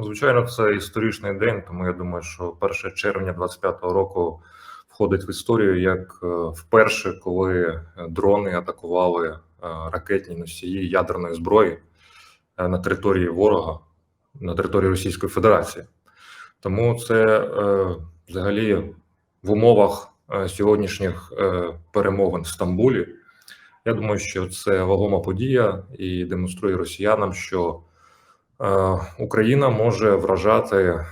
Ну, звичайно, це історичний день, тому я думаю, що 1 червня 25-го року входить в історію як е, вперше, коли дрони атакували е, ракетні носії ядерної зброї е, на території ворога, на території Російської Федерації. Тому це е, взагалі в умовах е, сьогоднішніх е, перемовин в Стамбулі. Я думаю, що це вагома подія і демонструє росіянам, що е, Україна може вражати е,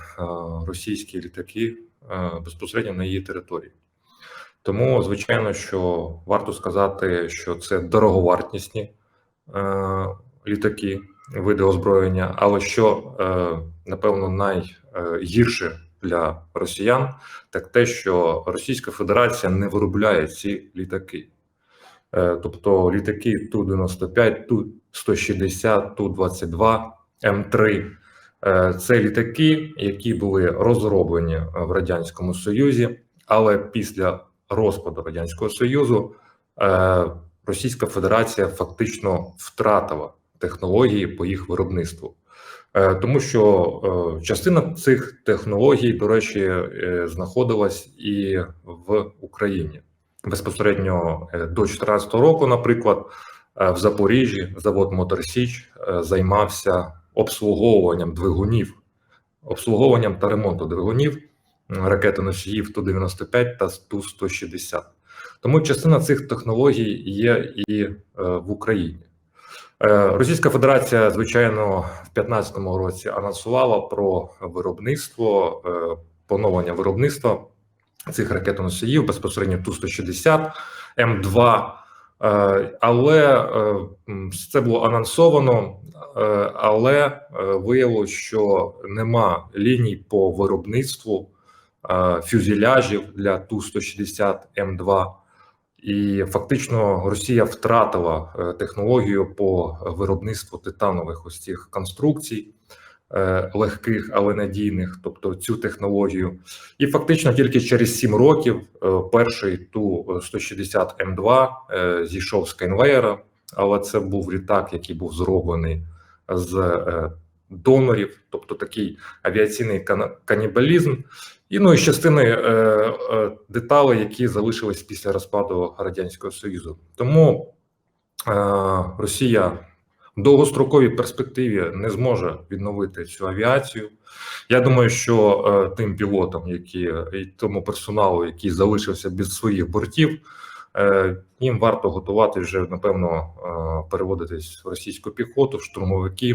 російські літаки е, безпосередньо на її території. Тому, звичайно, що варто сказати, що це дороговартісні е, літаки, види озброєння, але що е, напевно найгірше для росіян, так те, що Російська Федерація не виробляє ці літаки. Е, Тобто літаки Ту-95, Ту-160, Ту-22, М3 е, це літаки, які були розроблені в Радянському Союзі, але після розпаду Радянського Союзу е, Російська Федерація фактично втратила технології по їх виробництву. Е, Тому що частина цих технологій, до речі, знаходилась і в Україні безпосередньо до 2014 року, наприклад, в Запоріжжі завод Мотор Січ е, займався обслуговуванням двигунів, обслуговуванням та ремонтом двигунів ракетоносіїв Ту-95 та Ту-160. Тому частина цих технологій є і е, в Україні. Е, Російська Федерація, звичайно, в 2015 році анонсувала про виробництво, е, поновлення виробництва цих ракетоносіїв безпосередньо Ту-160, М2. Е, Але е, це було анонсовано, але е, виявилось, що нема ліній по виробництву е, фюзеляжів для Ту-160 М2. І фактично Росія втратила е, технологію по виробництву титанових ось цих конструкцій, е, легких, але надійних, тобто цю технологію. І фактично тільки через 7 років е, перший ту 160 М2 е, зійшов з конвейера, але це був літак, який був зроблений з е, донорів, тобто такий авіаційний канібалізм. І ну і частини е, е, деталей, які залишились після розпаду радянського союзу. Тому Росія в довгостроковій перспективі не зможе відновити цю авіацію. Я думаю, що е, тим пілотам, які і тому персоналу, який залишився без своїх бортів, їм варто готувати вже напевно е, переводитись в російську піхоту, в штурмовики.